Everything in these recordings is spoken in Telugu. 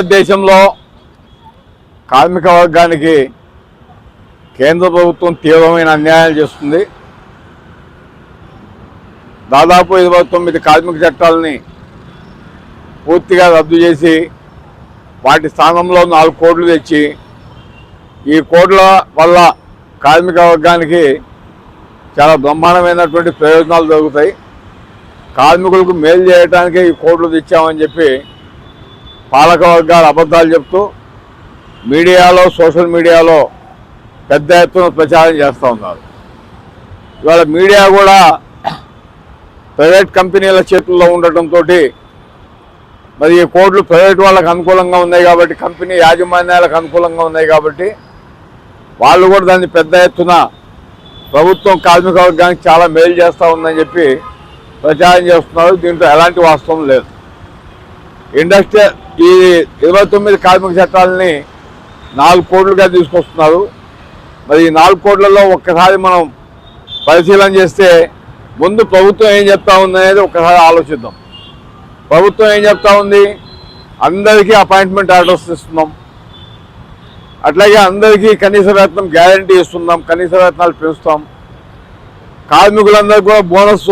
భారతదేశంలో కార్మిక వర్గానికి కేంద్ర ప్రభుత్వం తీవ్రమైన అన్యాయాలు చేస్తుంది. దాదాపు ఇరవై తొమ్మిది కార్మిక చట్టాలని పూర్తిగా రద్దు చేసి వాటి స్థానంలో నాలుగు కోట్లు తెచ్చి ఈ కోట్ల వల్ల కార్మిక వర్గానికి చాలా బ్రహ్మాండమైనటువంటి ప్రయోజనాలు దొరుకుతాయి. కార్మికులకు మేలు చేయడానికే ఈ కోట్లు తెచ్చామని చెప్పి పాలకవర్గాలు అబద్ధాలు చెప్తూ మీడియాలో సోషల్ మీడియాలో పెద్ద ఎత్తున ప్రచారం చేస్తూ ఉన్నారు. ఇవాళ మీడియా కూడా ప్రైవేట్ కంపెనీల చేతుల్లో ఉండటంతో మరి ఈ కోడ్లు ప్రైవేట్ వాళ్ళకు అనుకూలంగా ఉన్నాయి కాబట్టి కంపెనీ యాజమాన్యాలకు అనుకూలంగా ఉన్నాయి కాబట్టి వాళ్ళు కూడా దాన్ని పెద్ద ఎత్తున ప్రభుత్వం కార్మిక వర్గానికి చాలా మేలు చేస్తూ ఉందని చెప్పి ప్రచారం చేస్తున్నారు. దీంట్లో ఎలాంటి వాస్తవం లేదు. ఇండస్ట్రీ ఈ ఇరవై తొమ్మిది కార్మిక చట్టాలని నాలుగు కోట్లుగా తీసుకొస్తున్నారు. మరి ఈ నాలుగు కోట్లలో ఒక్కసారి మనం పరిశీలన చేస్తే ముందు ప్రభుత్వం ఏం చెప్తా ఉంది అనేది ఒక్కసారి ఆలోచిద్దాం. ప్రభుత్వం ఏం చెప్తా ఉంది? అందరికీ అపాయింట్మెంట్ ఆర్డర్స్ ఇస్తున్నాం. అట్లాగే అందరికీ కనీస వేతనం గ్యారంటీ ఇస్తున్నాం కనీస వేతనాలు పెంచుతాం. కార్మికులందరికీ కూడా బోనస్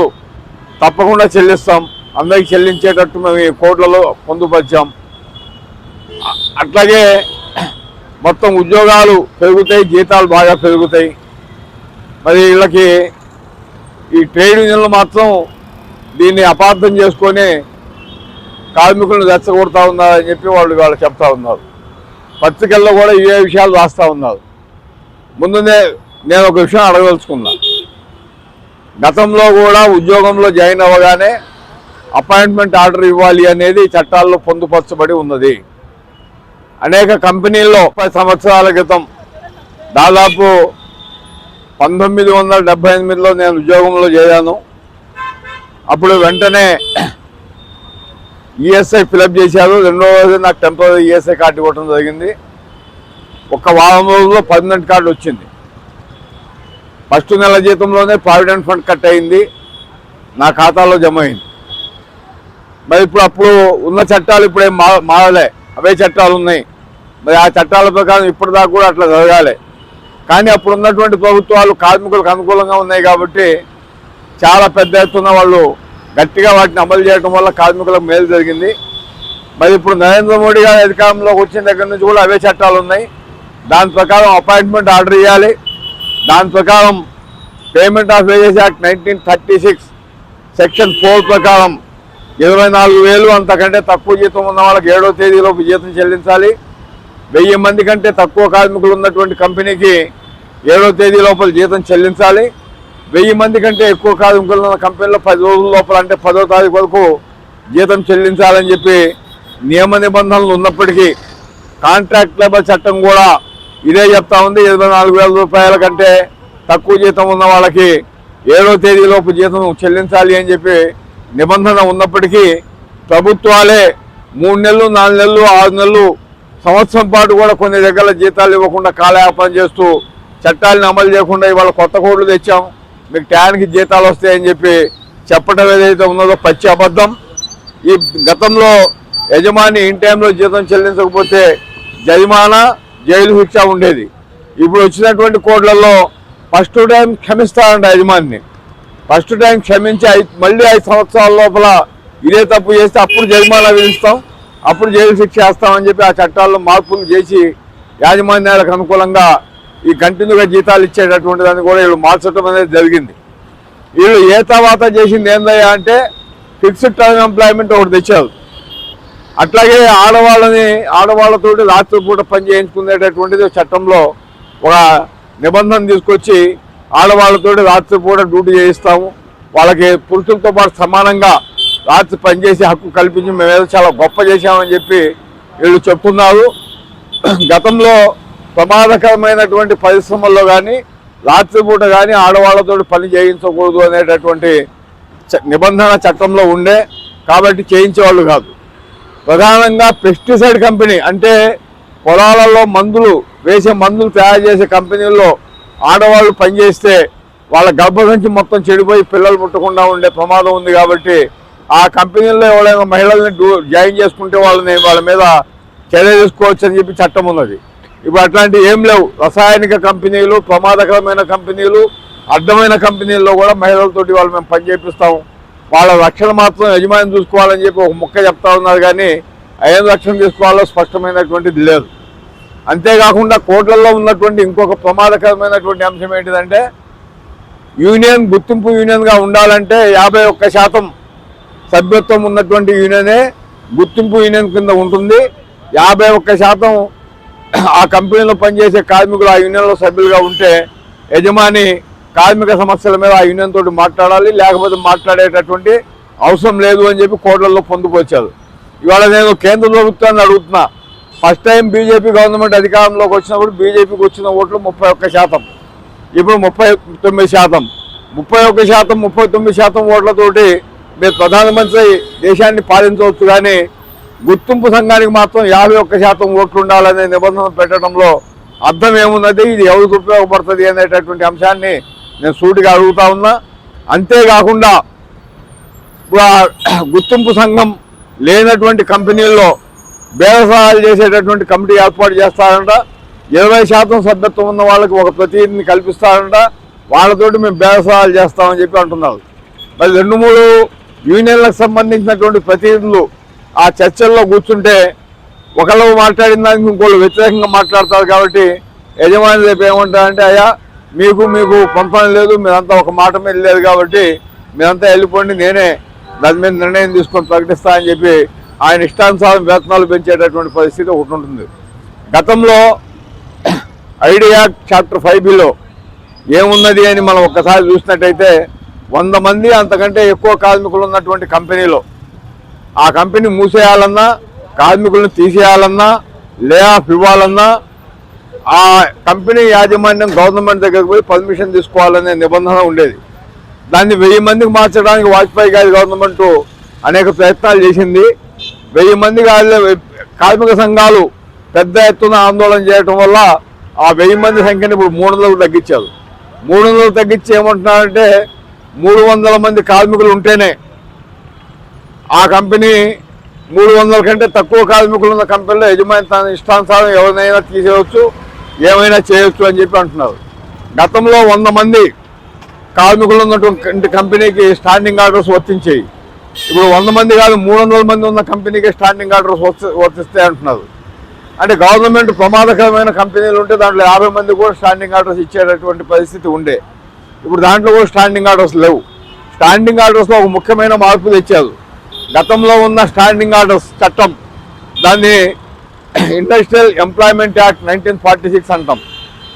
తప్పకుండా చెల్లిస్తాం. అందరికి చెల్లించేటట్టు మేము ఈ కోట్లలో పొందుపరిచాం. అట్లాగే మొత్తం ఉద్యోగాలు పెరుగుతాయి జీతాలు బాగా పెరుగుతాయి. మరి వీళ్ళకి ఈ ట్రేడ్ యూనియన్లు మాత్రం దీన్ని అపార్థం చేసుకొని కార్మికులను రెచ్చగొడతా ఉన్నారని చెప్పి వాళ్ళు వాళ్ళు చెప్తా ఉన్నారు. పత్రికల్లో కూడా ఇవే విషయాలు రాస్తూ ఉన్నారు. ముందునే నేను ఒక విషయం అడగదలుచుకున్నా. గతంలో కూడా ఉద్యోగంలో జాయిన్ అవ్వగానే అపాయింట్మెంట్ ఆర్డర్ ఇవ్వాలి అనేది చట్టాల్లో పొందుపరచబడి ఉన్నది. అనేక కంపెనీల్లో ముప్పై సంవత్సరాల క్రితం దాదాపు పంతొమ్మిది వందల డెబ్బై ఎనిమిదిలో నేను ఉద్యోగంలో చేరాను. అప్పుడు వెంటనే ఈఎస్ఐ ఫిలప్ చేశారు. రెండో రోజు నాకు టెంపరీ ఈఎస్ఐ కార్డు ఇవ్వడం జరిగింది. ఒక వారం రోజుల్లో పర్మనెంట్ కార్డు వచ్చింది. ఫస్ట్ నెల జీతంలోనే ప్రావిడెంట్ ఫండ్ కట్ అయింది. నా ఖాతాలో జమ అయింది. మరి ఇప్పుడు అప్పుడు ఉన్న చట్టాలు ఇప్పుడేం మా మారలే. అవే చట్టాలు ఉన్నాయి. మరి ఆ చట్టాల ప్రకారం ఇప్పటిదాకా కూడా అట్లా జరగాలి. కానీ అప్పుడు ఉన్నటువంటి ప్రభుత్వాలు కార్మికులకు అనుకూలంగా ఉన్నాయి కాబట్టి చాలా పెద్ద ఎత్తున వాళ్ళు గట్టిగా వాటిని అమలు చేయడం వల్ల కార్మికులకు మేలు జరిగింది. మరి ఇప్పుడు నరేంద్ర మోడీ గారు అధికారంలోకి వచ్చిన దగ్గర నుంచి కూడా అవే చట్టాలు ఉన్నాయి. దాని ప్రకారం అపాయింట్మెంట్ ఆర్డర్ ఇవ్వాలి దాని ప్రకారం payment of wages act nineteen thirty six section four ప్రకారం ఇరవై నాలుగు వేలు అంతకంటే తక్కువ జీతం ఉన్న వాళ్ళకి ఏడో తేదీలోపు జీతం చెల్లించాలి. వెయ్యి మంది కంటే తక్కువ కార్మికులు ఉన్నటువంటి కంపెనీకి ఏడో తేదీ లోపల జీతం చెల్లించాలి. వెయ్యి మంది కంటే ఎక్కువ కార్మికులు ఉన్న కంపెనీలో పది రోజుల లోపల అంటే పదో తారీఖు వరకు జీతం చెల్లించాలని చెప్పి నియమ నిబంధనలు ఉన్నప్పటికీ కాంట్రాక్ట్ లేబర్ చట్టం కూడా ఇదే చెప్తా ఉంది. ఇరవై నాలుగు వేల రూపాయల కంటే తక్కువ జీతం ఉన్న వాళ్ళకి ఏడో తేదీలోపు జీతం చెల్లించాలి అని చెప్పి నిబంధన ఉన్నప్పటికీ ప్రభుత్వాలే మూడు నెలలు నాలుగు నెలలు ఆరు నెలలు సంవత్సరం పాటు కూడా కొన్ని దగ్గర జీతాలు ఇవ్వకుండా కాలయాపన చేస్తూ చట్టాలను అమలు చేయకుండా ఇవాళ కొత్త కోడ్లు తెచ్చాం. మీకు టయానికి జీతాలు వస్తాయని చెప్పి చెప్పడం ఏదైతే ఉన్నదో పచ్చి అబద్ధం. ఈ గతంలో యజమాని ఇన్ టైంలో జీతం చెల్లించకపోతే జరిమానా జైలు శిక్ష ఉండేది. ఇప్పుడు వచ్చినటువంటి కోడ్లలో ఫస్ట్ టైం క్షమిస్తారంట యజమానిని. ఫస్ట్ టైం క్షమించి మళ్ళీ ఐదు సంవత్సరాల లోపల ఇదే తప్పు చేస్తే అప్పుడు జరిమానా విధిస్తాం. అప్పుడు జైలు శిక్ష వేస్తామని చెప్పి ఆ చట్టాల్లో మార్పులు చేసి యాజమాన్యాలకు అనుకూలంగా ఈ కంటిన్యూగా జీతాలు ఇచ్చేటటువంటి దాన్ని కూడా వీళ్ళు మార్చడం అనేది జరిగింది. వీళ్ళు ఏ తర్వాత చేసింది ఏందయ్యా అంటే ఫిక్స్డ్ టర్మ్ ఎంప్లాయ్మెంట్ ఒకటి తెచ్చారు. అట్లాగే ఆడవాళ్ళని ఆడవాళ్ళతోటి రాత్రిపూట పని చేయించుకునేటటువంటిది చట్టంలో ఒక నిబంధన తీసుకొచ్చి ఆడవాళ్ళతోటి రాత్రిపూట డ్యూటీ చేయిస్తాము. వాళ్ళకి పురుషులతో పాటు సమానంగా రాత్రి పనిచేసే హక్కు కల్పించి మేమేదో చాలా గొప్ప చేశామని చెప్పి వీళ్ళు చెప్తున్నారు. గతంలో ప్రమాదకరమైనటువంటి పరిశ్రమల్లో కానీ రాత్రిపూట కానీ ఆడవాళ్ళతో పని చేయించకూడదు అనేటటువంటి చ- నిబంధన చట్టంలో ఉండే కాబట్టి చేయించేవాళ్ళు కాదు. ప్రధానంగా పెస్టిసైడ్ కంపెనీ అంటే పొలాలలో మందులు వేసే మందులు తయారు చేసే కంపెనీల్లో ఆడవాళ్ళు పనిచేస్తే వాళ్ళ గర్భసంచి మొత్తం చెడిపోయి పిల్లలు పుట్టకుండా ఉండే ప్రమాదం ఉంది కాబట్టి ఆ కంపెనీల్లో ఎవరైనా మహిళల్ని డూ జాయిన్ చేసుకుంటే వాళ్ళని వాళ్ళ మీద చర్య తీసుకోవచ్చు అని చెప్పి చట్టం ఉన్నది. ఇప్పుడు అట్లాంటివి ఏం లేవు. రసాయనిక కంపెనీలు ప్రమాదకరమైన కంపెనీలు అడ్డమైన కంపెనీల్లో కూడా మహిళలతోటి వాళ్ళు మేము పనిచేపిస్తాం వాళ్ళ రక్షణ మాత్రం యజమాని చూసుకోవాలని చెప్పి ఒక ముక్క చెప్తా ఉన్నారు కానీ ఏం రక్షణ తీసుకోవాలో స్పష్టమైనటువంటిది లేదు. అంతేకాకుండా కోట్లలో ఉన్నటువంటి ఇంకొక ప్రమాదకరమైనటువంటి అంశం ఏంటిదంటే యూనియన్ గుర్తింపు యూనియన్గా ఉండాలంటే యాభై ఒక్క శాతం సభ్యత్వం ఉన్నటువంటి యూనియనే గుర్తింపు యూనియన్ కింద ఉంటుంది. యాభై ఒక్క శాతం ఆ కంపెనీలో పనిచేసే కార్మికులు ఆ యూనియన్లో సభ్యులుగా ఉంటే యజమాని కార్మిక సమస్యల మీద ఆ యూనియన్ తోటి మాట్లాడాలి లేకపోతే మాట్లాడేటటువంటి అవసరం లేదు అని చెప్పి కోట్లలో పొందుకొచ్చారు ఇవాళ నేను కేంద్ర ప్రభుత్వాన్ని అడుగుతున్నా. ఫస్ట్ టైం బీజేపీ గవర్నమెంట్ అధికారంలోకి వచ్చినప్పుడు బీజేపీకి వచ్చిన ఓట్లు ముప్పై ఒక్క శాతం. ఇప్పుడు ముప్పై తొమ్మిది శాతం. ముప్పై ఒక్క శాతం ముప్పై తొమ్మిది శాతం ఓట్లతోటి మీరు ప్రధానమంత్రి దేశాన్ని పాలించవచ్చు కానీ గుర్తింపు సంఘానికి మాత్రం యాభై ఒక్క శాతం ఓట్లు ఉండాలనే నిబంధన పెట్టడంలో అర్థం ఏమున్నది? ఇది ఎవరికి ఉపయోగపడుతుంది అనేటటువంటి అంశాన్ని నేను సూటిగా అడుగుతా ఉన్నా. అంతేకాకుండా ఇప్పుడు గుర్తింపు సంఘం లేనటువంటి కంపెనీల్లో బేరసారాలు చేసేటటువంటి కమిటీ ఏర్పాటు చేస్తారంట. ఇరవై శాతం సభ్యత్వం ఉన్న వాళ్ళకి ఒక ప్రతినిధిని కల్పిస్తారంట. వాళ్ళతోటి మేము బేరసారాలు చేస్తామని చెప్పి అంటున్నారు. మరి రెండు మూడు యూనియన్లకు సంబంధించినటువంటి ప్రతినిధులు ఆ చర్చల్లో కూర్చుంటే ఒకళ్ళు మాట్లాడిన దానికి ఇంకోళ్ళు వ్యతిరేకంగా మాట్లాడతారు కాబట్టి యజమాని రేపు ఏమంటారంటే అయ్యా మీకు మీకు పొందడం లేదు మీరంతా ఒక మాట మీద లేదు కాబట్టి మీరంతా వెళ్ళిపోండి నేనే దాని మీద నిర్ణయం తీసుకొని ప్రకటిస్తా అని చెప్పి ఆయన ఇష్టానుసారం వేతనాలు పెంచేటటువంటి పరిస్థితి ఒకటి ఉంటుంది. గతంలో ఐడియా చాప్టర్ ఫైవ్ బిలో ఏమున్నది అని మనం ఒక్కసారి చూసినట్టయితే వంద మంది అంతకంటే ఎక్కువ కార్మికులు ఉన్నటువంటి కంపెనీలో ఆ కంపెనీ మూసేయాలన్నా కార్మికులను తీసేయాలన్నా లే ఆఫ్ ఇవ్వాలన్నా ఆ కంపెనీ యాజమాన్యం గవర్నమెంట్ దగ్గరికి పోయి పర్మిషన్ తీసుకోవాలనే నిబంధన ఉండేది. దాన్ని వెయ్యి మందికి మార్చడానికి వాజ్పేయి గారి గవర్నమెంట్ అనేక ప్రయత్నాలు చేసింది. వెయ్యి మంది కార్మిక సంఘాలు పెద్ద ఎత్తున ఆందోళన చేయటం వల్ల ఆ వెయ్యి మంది సంఖ్యను ఇప్పుడు మూడు వందలకు తగ్గించారు. మూడు వందలు తగ్గించి ఏమంటున్నారంటే మూడు వందల మంది కార్మికులు ఉంటేనే ఆ కంపెనీ మూడు వందల కంటే తక్కువ కార్మికులు ఉన్న కంపెనీలో యజమాని తన ఇష్టానుసారం ఎవరినైనా తీసేయవచ్చు ఏమైనా చేయవచ్చు అని చెప్పి అంటున్నారు. గతంలో వంద మంది కార్మికులు ఉన్నటువంటి కంపెనీకి స్టాండింగ్ ఆర్డర్స్ వర్తించాయి. ఇప్పుడు వంద మంది కాదు మూడు వందల మంది ఉన్న కంపెనీకి స్టాండింగ్ ఆర్డర్స్ వర్తి- వర్తిస్తాయి అంటున్నారు. అంటే గవర్నమెంట్ ప్రమాదకరమైన కంపెనీలు ఉంటే దాంట్లో యాభై మంది కూడా స్టాండింగ్ ఆర్డర్స్ ఇచ్చేటటువంటి పరిస్థితి ఉండే. ఇప్పుడు దాంట్లో కూడా స్టాండింగ్ ఆర్డర్స్ లేవు. స్టాండింగ్ ఆర్డర్స్లో ఒక ముఖ్యమైన మార్పు తెచ్చారు. గతంలో ఉన్న స్టాండింగ్ ఆర్డర్స్ చట్టం దాన్ని industrial employment act nineteen forty six అంటాం.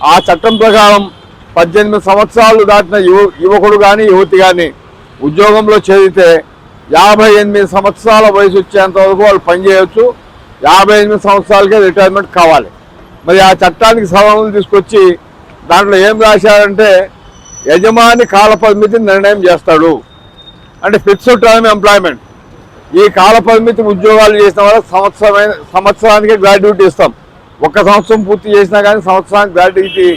ఆ చట్టం ప్రకారం పద్దెనిమిది సంవత్సరాలు దాటిన యువ యువకుడు కానీ యువతి కానీ ఉద్యోగంలో చేరితే యాభై ఎనిమిది సంవత్సరాల వయసు వచ్చేంత వరకు వాళ్ళు పనిచేయవచ్చు యాభై ఎనిమిది సంవత్సరాలకే రిటైర్మెంట్ కావాలి. మరి ఆ చట్టానికి సవరణలు తీసుకొచ్చి దాంట్లో ఏం రాశారంటే యజమాని కాల పరిమితి నిర్ణయం చేస్తాడు. అంటే ఫిక్స్డ్ టర్మ్ ఎంప్లాయ్మెంట్. ఈ కాల పరిమితి ఉద్యోగాలు చేసిన వాళ్ళకి సంవత్సరమైన సంవత్సరానికి గ్రాడ్యుయేట్ ఇస్తాం. ఒక్క సంవత్సరం పూర్తి చేసినా కానీ సంవత్సరానికి గ్రాడ్యుయేటీ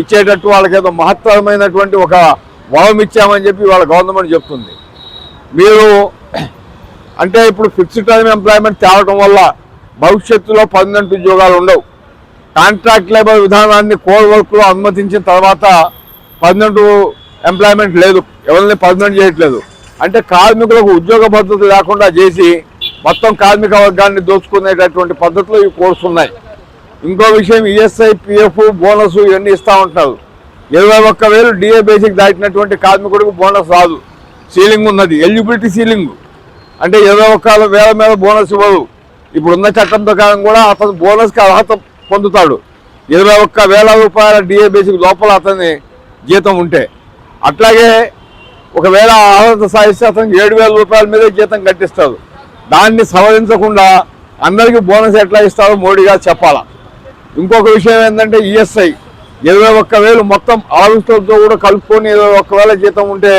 ఇచ్చేటట్టు వాళ్ళకి ఏదో మహత్తరమైనటువంటి ఒక వరం ఇచ్చామని చెప్పి వాళ్ళ గవర్నమెంట్ చెప్తుంది. మీరు అంటే ఇప్పుడు ఫిక్స్డ్ టైం ఎంప్లాయ్మెంట్ తేవడం వల్ల భవిష్యత్తులో పర్మనెంట్ ఉద్యోగాలు ఉండవు. కాంట్రాక్ట్ లేబర్ విధానాన్ని కోర్ వర్క్లో అనుమతించిన తర్వాత పర్మనెంట్ ఎంప్లాయ్మెంట్ లేదు. ఎవరిని పర్మనెంట్ చేయట్లేదు. అంటే కార్మికులకు ఉద్యోగ భద్రత లేకుండా చేసి మొత్తం కార్మిక వర్గాన్ని దోచుకునేటటువంటి పద్ధతులు ఈ కోర్సు ఉన్నాయి. ఇంకో విషయం ఈఎస్ఐ పిఎఫ్ బోనస్ ఇవన్నీ ఇస్తూ ఉంటారు. ఇరవై ఒక్క వేలు డిఏ బేసిక్ దాటినటువంటి కార్మికుడికి బోనస్ రాదు. సీలింగ్ ఉన్నది ఎలిజిబిలిటీ సీలింగ్. అంటే ఇరవై ఒక్క వేల మీద బోనస్ ఇవ్వదు. ఇప్పుడున్న చట్టం ప్రకారం కూడా అతను బోనస్కి అర్హత పొందుతాడు. ఇరవై ఒక్క వేల రూపాయల డిఏ బేసిక్ లోపల అతని జీతం ఉంటే. అట్లాగే ఒకవేళ అర్హత సాధిస్తే అతనికి ఏడు వేల రూపాయల మీదే జీతం కట్టిస్తారు దాన్ని సవరించకుండా అందరికీ బోనస్ ఎట్లా ఇస్తారో మోడీ గారు చెప్పాలా? ఇంకొక విషయం ఏంటంటే ఈఎస్ఐ ఇరవై ఒక్క వేలు మొత్తం ఆఫీసులతో కూడా కలుపుకొని ఇరవై ఒక్క వేల జీతం ఉంటే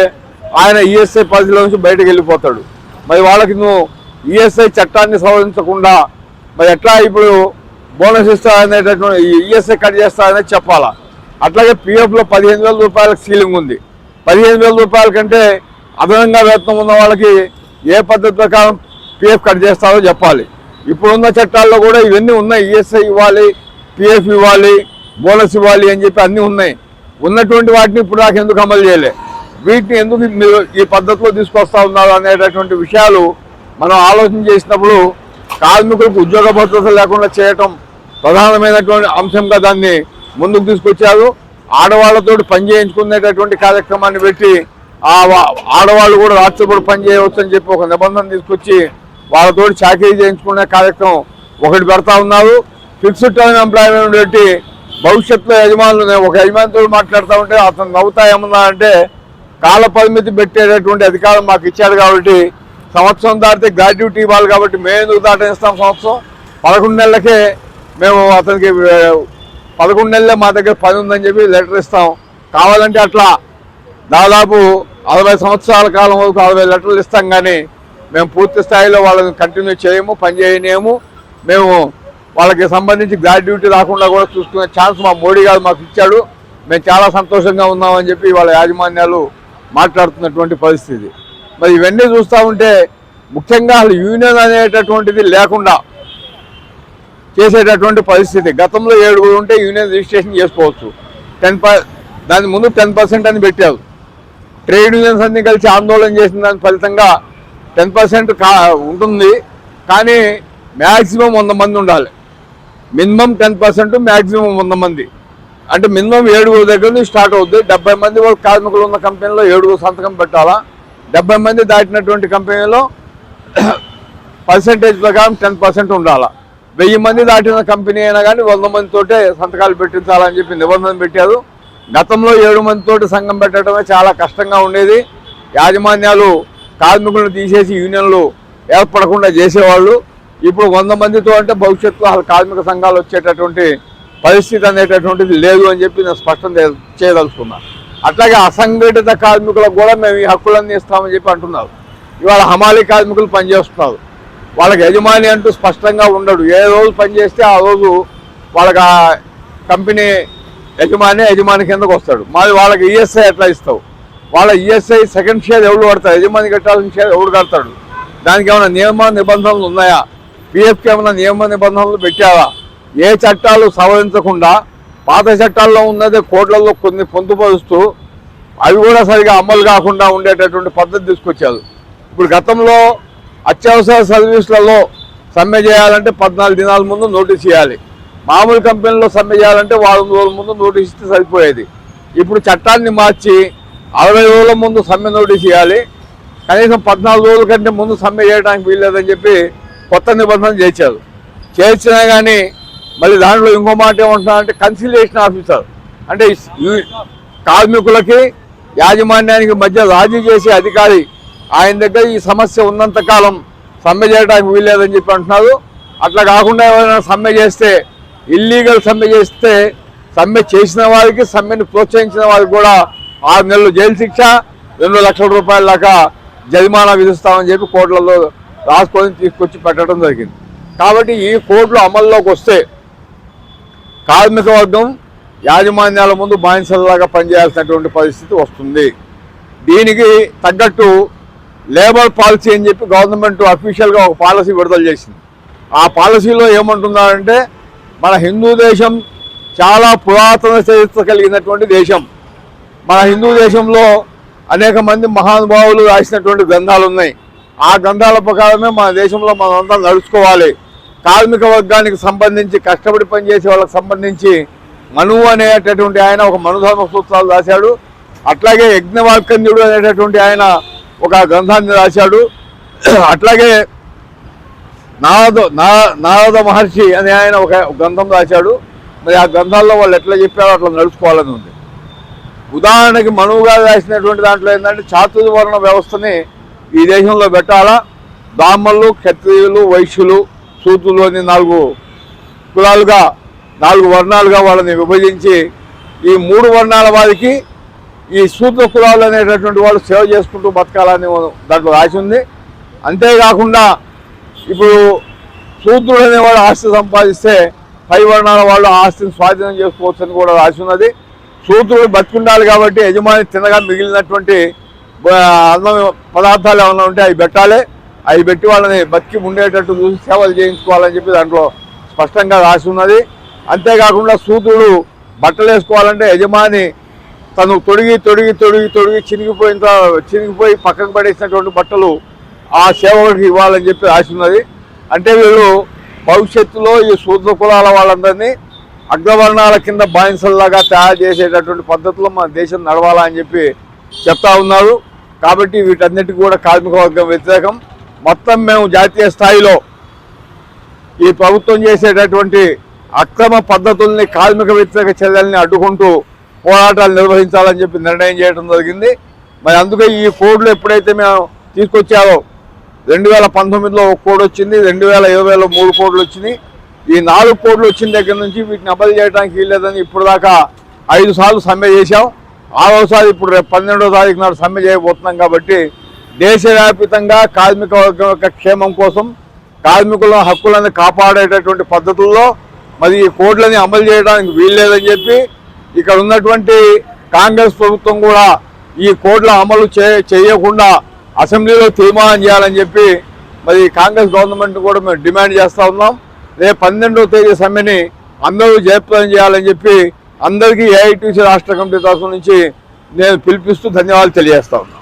ఆయన ఈఎస్ఐ పరిధిలో నుంచి బయటకు వెళ్ళిపోతాడు. మరి వాళ్ళకి నువ్వు ఈఎస్ఐ చట్టాన్ని సవరించకుండా మరి ఎట్లా ఇప్పుడు బోనస్ ఇస్తారనేటటువంటి ఈఎస్ఐ కట్ చేస్తారనేది చెప్పాలా? అట్లాగే పిఎఫ్లో పదిహేను వేల రూపాయలకు సీలింగ్ ఉంది. పదిహేను వేల రూపాయల కంటే అదనంగా వేతనం ఉన్న వాళ్ళకి ఏ పద్ధతి ప్రకారం పిఎఫ్ కట్ చేస్తారో చెప్పాలి. ఇప్పుడున్న చట్టాల్లో కూడా ఇవన్నీ ఉన్నాయి. ఈఎస్ఐ ఇవ్వాలి పిఎఫ్ ఇవ్వాలి బోనస్ ఇవ్వాలి అని చెప్పి అన్నీ ఉన్నాయి. ఉన్నటువంటి వాటిని ఇప్పుడు నాకు ఎందుకు అమలు చేయలే? వీటిని ఎందుకు మీరు ఈ పద్ధతిలో తీసుకొస్తా ఉన్నారు అనేటటువంటి విషయాలు మనం ఆలోచన చేసినప్పుడు కార్మికులకు ఉద్యోగ భద్రత లేకుండా చేయటం ప్రధానమైనటువంటి అంశంగా దాన్ని ముందుకు తీసుకొచ్చారు. ఆడవాళ్ళతో పని చేయించుకునేటటువంటి కార్యక్రమాన్ని పెట్టి ఆ ఆడవాళ్ళు కూడా రాత్రిపూట పని చేయవచ్చు అని చెప్పి ఒక నిబంధన తీసుకొచ్చి వాళ్ళతో చాకరీ చేయించుకునే కార్యక్రమం ఒకటి పెడతా ఉన్నారు. ఫిక్స్డ్ టర్మ్ ఎంప్లాయ్మెంట్ పెట్టి భవిష్యత్తులో యజమానులు ఒక యజమానితో మాట్లాడుతూ ఉంటే అతను నవ్వుతా ఏమన్నా అంటే కాల పరిమితి పెట్టేటటువంటి అధికారం మాకు ఇచ్చాడు కాబట్టి సంవత్సరం దాటితే గ్రాడ్యుటీ ఇవ్వాలి కాబట్టి మేము ఎందుకు దాటనిస్తాం సంవత్సరం? పదకొండు నెలలకే మేము అతనికి పదకొండు నెలలే మా దగ్గర పని ఉందని చెప్పి లెటర్ ఇస్తాం. కావాలంటే అట్లా దాదాపు అరవై సంవత్సరాల కాలం వరకు అరవై లెటర్లు ఇస్తాం కానీ మేము పూర్తి స్థాయిలో వాళ్ళని కంటిన్యూ చేయము పని చేయనేము మేము వాళ్ళకి సంబంధించి గ్రాడ్యుటీ రాకుండా కూడా చూసుకునే ఛాన్స్ మా మోడీ గారు మాకు ఇచ్చాడు. మేము చాలా సంతోషంగా ఉన్నామని చెప్పి వాళ్ళ యాజమాన్యాలు మాట్లాడుతున్నటువంటి పరిస్థితి. మరి ఇవన్నీ చూస్తూ ఉంటే ముఖ్యంగా అసలు యూనియన్ అనేటటువంటిది లేకుండా చేసేటటువంటి పరిస్థితి. గతంలో ఏడుగురు ఉంటే యూనియన్ రిజిస్ట్రేషన్ చేసుకోవచ్చు. టెన్ పర్ దాని ముందు టెన్ పర్సెంట్ అని పెట్టారు. ట్రేడ్ యూనియన్స్ అన్ని కలిసి ఆందోళన చేసిన దాని ఫలితంగా టెన్ పర్సెంట్ కా ఉంటుంది. కానీ మ్యాక్సిమం వంద మంది ఉండాలి. మినిమం టెన్ పర్సెంట్ మ్యాక్సిమం వంద మంది. అంటే మినిమం ఏడుగురు దగ్గర నుంచి స్టార్ట్ అవుద్ది. డెబ్బై మంది వాళ్ళు కార్మికులు ఉన్న కంపెనీలో ఏడుగురు సంతకం పెట్టాలా? డెబ్బై మంది దాటినటువంటి కంపెనీలో పర్సెంటేజ్ ప్రకారం టెన్ పర్సెంట్ ఉండాలా? వెయ్యి మంది దాటిన కంపెనీ అయినా కానీ వంద మందితోటే సంతకాలు పెట్టించాలని చెప్పి నిబంధన పెట్టారు. గతంలో ఏడు మందితోటి సంఘం పెట్టడమే చాలా కష్టంగా ఉండేది. యాజమాన్యాలు కార్మికులను తీసేసి యూనియన్లు ఏర్పడకుండా చేసేవాళ్ళు. ఇప్పుడు వంద మందితో అంటే భవిష్యత్తులో అసలు కార్మిక సంఘాలు వచ్చేటటువంటి పరిస్థితి అనేటటువంటిది లేదు అని చెప్పి నేను స్పష్టం చేయదలుచుకున్నా. అట్లాగే అసంఘటిత కార్మికులకు కూడా మేము ఈ హక్కులన్నీ ఇస్తామని చెప్పి అంటున్నారు. ఇవాళ హమాలి కార్మికులు పనిచేస్తున్నారు. వాళ్ళకి యజమాని అంటూ స్పష్టంగా ఉండడు. ఏ రోజు పనిచేస్తే ఆ రోజు వాళ్ళకి ఆ కంపెనీ యజమాని యజమాని కిందకు వస్తాడు. మరి వాళ్ళకి ఈఎస్ఐ ఎట్లా ఇస్తావు? వాళ్ళ ఈఎస్ఐ సెకండ్ షేర్ ఎవరు కడతారు యజమాని కట్టాల్సిన షేర్ ఎవరు కడతాడు? దానికి ఏమైనా నియమ నిబంధనలు ఉన్నాయా? పిఎఫ్కి ఏమైనా నియమ నిబంధనలు పెట్టావా? ఏ చట్టాలు సవరించకుండా పాత చట్టాల్లో ఉన్నదే కోట్లలో కొన్ని పొందుపరుస్తూ అవి కూడా సరిగా అమలు కాకుండా ఉండేటటువంటి పద్ధతి తీసుకొచ్చారు. ఇప్పుడు గతంలో అత్యవసర సర్వీసులలో సమ్మె చేయాలంటే పద్నాలుగు దినాల ముందు నోటీస్ ఇవ్వాలి. మామూలు కంపెనీలో సమ్మె చేయాలంటే వారం రోజుల ముందు నోటీస్ ఇస్తే సరిపోయేది. ఇప్పుడు చట్టాన్ని మార్చి అరవై రోజుల ముందు సమ్మె నోటీస్ ఇవ్వాలి. కనీసం పద్నాలుగు రోజుల కంటే ముందు సమ్మె చేయడానికి వీల్లేదని చెప్పి కొత్త నిబంధన చేశారు. చేర్చినా కానీ మళ్ళీ దాంట్లో ఇంకో మాట ఏమంటున్నారంటే కన్సిలేషన్ ఆఫీసర్ అంటే కార్మికులకి యాజమాన్యానికి మధ్య రాజీ చేసే అధికారి. ఆయన దగ్గర ఈ సమస్య ఉన్నంత కాలం సమ్మె చేయడానికి వీల్లేదని చెప్పి అంటున్నారు. అట్లా కాకుండా ఎవరైనా సమ్మె చేస్తే ఇల్లీగల్ సమ్మె చేస్తే సమ్మె చేసిన వారికి సమ్మెను ప్రోత్సహించిన వారికి కూడా ఆరు నెలలు జైలు శిక్ష రెండు లక్షల రూపాయల దాకా జరిమానా విధిస్తామని చెప్పి కోర్టులలో రాసుకొని తీసుకొచ్చి పెట్టడం జరిగింది. కాబట్టి ఈ కోర్టులు అమల్లోకి వస్తే కార్మిక వర్గం యాజమాన్యాల ముందు బానిసలలాగా పనిచేయాల్సినటువంటి పరిస్థితి వస్తుంది. దీనికి తగ్గట్టు లేబర్ పాలసీ అని చెప్పి గవర్నమెంట్ అఫీషియల్గా ఒక పాలసీ విడుదల చేసింది. ఆ పాలసీలో ఏమంటున్నారంటే మన హిందూ దేశం చాలా పురాతన చరిత్ర కలిగినటువంటి దేశం. మన హిందూ దేశంలో అనేక మంది మహానుభావులు రాసినటువంటి గ్రంథాలు ఉన్నాయి ఆ గ్రంథాల ప్రకారమే మన దేశంలో మనంతా నడుచుకోవాలి. కార్మిక వర్గానికి సంబంధించి కష్టపడి పనిచేసే వాళ్ళకి సంబంధించి మనువు అనేటటువంటి ఆయన ఒక మనుధర్మ సూత్రాలు రాశాడు. అట్లాగే యజ్ఞవాల్కన్యుడు అనేటటువంటి ఆయన ఒక గ్రంథాన్ని రాశాడు. అట్లాగే నారద నా- నారద మహర్షి అనే ఆయన ఒక గ్రంథం రాశాడు. మరి ఆ గ్రంథాల్లో వాళ్ళు ఎట్లా చెప్పారో అట్లా నడుచుకోవాలని ఉంది. ఉదాహరణకి మనువు గారు రాసినటువంటి దాంట్లో ఏంటంటే చాతుర్వర్ణ వ్యవస్థని ఈ దేశంలో పెట్టాలా? బ్రాహ్మణులు క్షత్రియులు వైశ్యులు సూత్రులోని నాలుగు కులాలుగా నాలుగు వర్ణాలుగా వాళ్ళని విభజించి ఈ మూడు వర్ణాల వారికి ఈ శూద్ర కులాలు అనేటటువంటి వాళ్ళు సేవ చేసుకుంటూ బతకాలని దాంట్లో రాసి ఉంది. అంతేకాకుండా ఇప్పుడు శూద్రుడు అనేవాడు ఆస్తి సంపాదిస్తే పై వర్ణాల వాళ్ళు ఆస్తిని స్వాధీనం చేసుకోవచ్చు అని కూడా రాసి ఉన్నది. శూద్రుడు బతుకుండాలి కాబట్టి యజమాని తినగా మిగిలినటువంటి అన్నం పదార్థాలు ఏమైనా ఉంటే అవి పెట్టాలి. అవి పెట్టి వాళ్ళని బతికి ఉండేటట్టు చూసి సేవలు చేయించుకోవాలని చెప్పి దాంట్లో స్పష్టంగా రాసి ఉన్నది. అంతేకాకుండా సూతుడు బట్టలు వేసుకోవాలంటే యజమాని తను తొడిగి తొడిగి తొడిగి తొడిగి చినిగిపోయిన చినిగిపోయి పక్కకు పడేసినటువంటి బట్టలు ఆ సేవకుడికి ఇవ్వాలని చెప్పి రాసి ఉన్నది. అంటే వీళ్ళు భవిష్యత్తులో ఈ శూద్ర కులాల వాళ్ళందరినీ అగ్రవర్ణాల కింద బానిసల్లాగా తయారు చేసేటటువంటి పద్ధతిలో మన దేశం నడవాలని చెప్పి చెప్తా ఉన్నారు. కాబట్టి వీటన్నిటికీ కూడా కార్మిక వర్గం వ్యతిరేకం. మొత్తం మేము జాతీయ స్థాయిలో ఈ ప్రభుత్వం చేసేటటువంటి అక్రమ పద్ధతుల్ని కార్మిక వ్యతిరేక చర్యల్ని అడ్డుకుంటూ పోరాటాలు నిర్వహించాలని చెప్పి నిర్ణయం చేయడం జరిగింది. మరి అందుకే ఈ కోడ్లు ఎప్పుడైతే మేము తీసుకొచ్చారో రెండు వేల పంతొమ్మిదిలో ఒక కోడ్ వచ్చింది రెండు వేల ఇరవైలో మూడు కోడ్లు వచ్చినాయి. ఈ నాలుగు కోడ్లు వచ్చిన దగ్గర నుంచి వీటిని అమలు చేయడానికి వీల్లేదని ఇప్పుడు దాకా ఐదు సార్లు సమ్మె చేశాం. ఆరోసారి ఇప్పుడు రేపు పన్నెండో తారీఖు నాడు సమ్మె చేయబోతున్నాం కాబట్టి దేశవ్యాప్తంగా కార్మిక వర్గం యొక్క క్షేమం కోసం కార్మికుల హక్కులను కాపాడేటటువంటి పద్ధతుల్లో మరి ఈ కోడ్లని అమలు చేయడానికి వీల్లేదని చెప్పి ఇక్కడ ఉన్నటువంటి కాంగ్రెస్ ప్రభుత్వం కూడా ఈ కోడ్ల అమలు చేయకుండా అసెంబ్లీలో తీర్మానం చేయాలని చెప్పి మరి కాంగ్రెస్ గవర్నమెంట్ కూడా మేము డిమాండ్ చేస్తూ ఉన్నాం. రేపు పన్నెండవ తేదీ సమ్మెని అందరూ జయప్రదం చేయాలని చెప్పి అందరికీ ఏఐటీసీ రాష్ట్ర కమిటీ తరఫు నుంచి నేను పిలిపిస్తూ ధన్యవాదాలు తెలియజేస్తా ఉన్నాను.